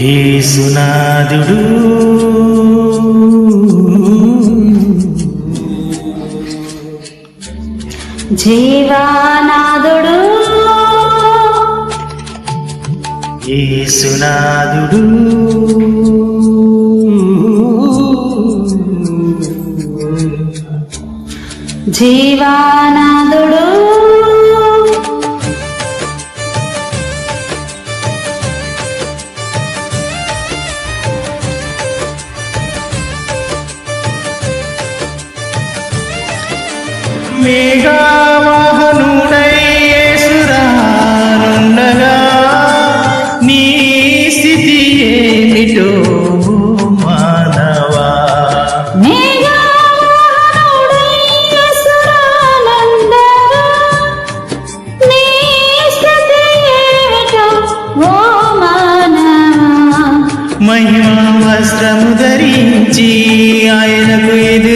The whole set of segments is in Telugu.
ఏసునాథుడు. జీవానాథుడు. ఏసునాథుడు. జీవానాథుడు. మేఘావాహనుడై యేసురానుండగా నీ స్థితి ఏమిటో మానవా? మహిమా వస్త్రము ధరించి ఆయనకు ఎదురే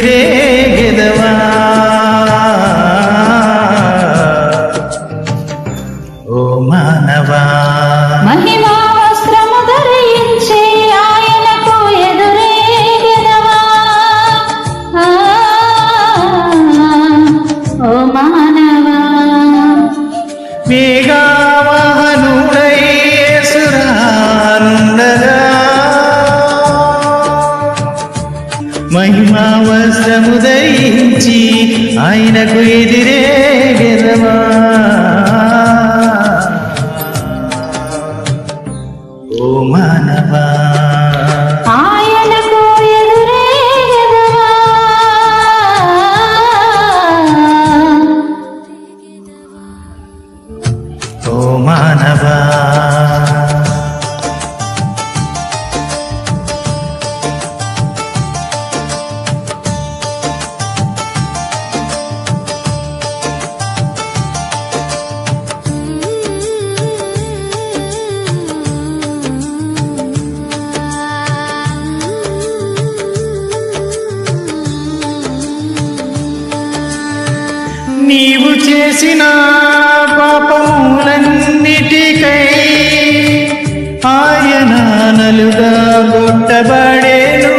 ఓ నీవు చేసిన పాపములన్నిటికై ఆయన నలుగా గొట్టబడేను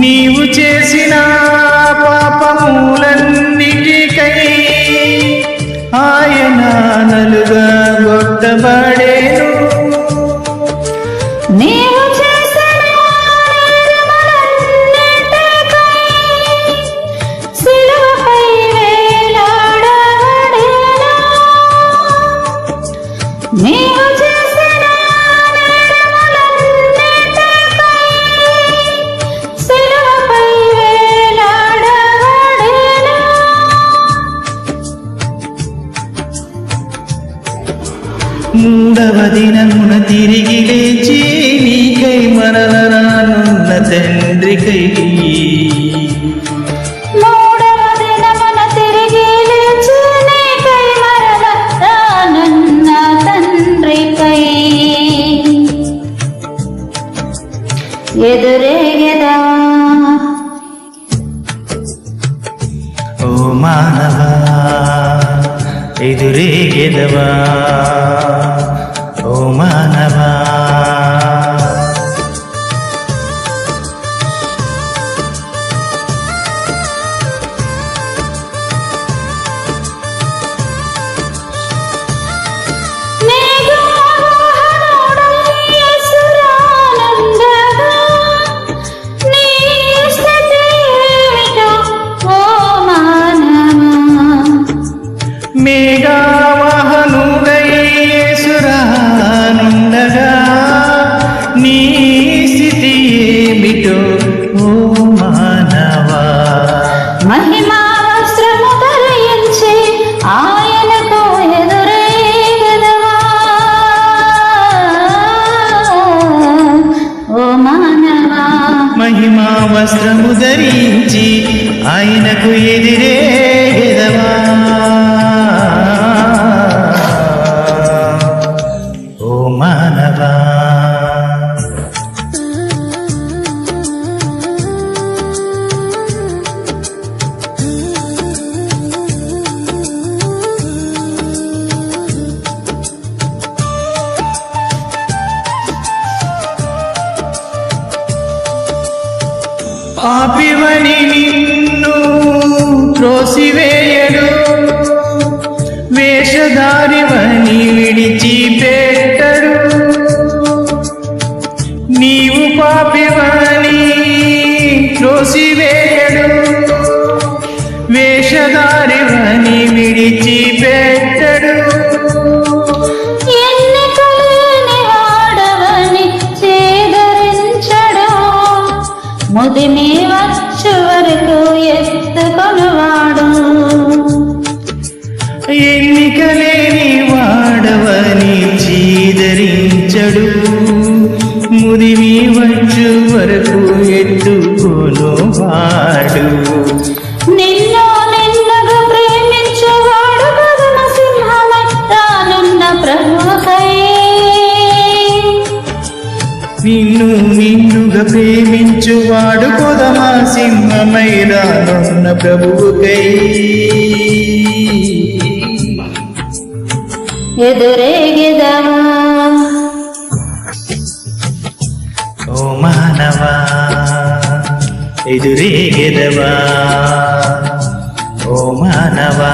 నీవు చేసిన పాపములన్నిటికై ఆయన నలుగా గొట్టబడేను తిరిగి లేచి నీకై మరలరానున్న తండ్రికై. ఎదురేగదా ఓ మానవా ఎదురేగెదవా ఓ వస్త్రము ధరించి ఆయనకు ఎదిరే పాపివని నిన్ను త్రోసివేయడు. వేషధారివని విడిచి పెట్టడు నీవు పాపివని త్రోసివేయడు. వేషధారివని విడిచి ముదిమి వచ్చు వరకు ఎస్ నిన్ను నిన్నుగా ప్రేమించువాడు కొదమా సింహమై రానున్న ప్రభువుకై. ఎదురేగెదవా? ఓ మానవా ఎదురేగెదవా? ఓ మానవా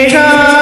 మేఘావాహనుడయేసురానుండగా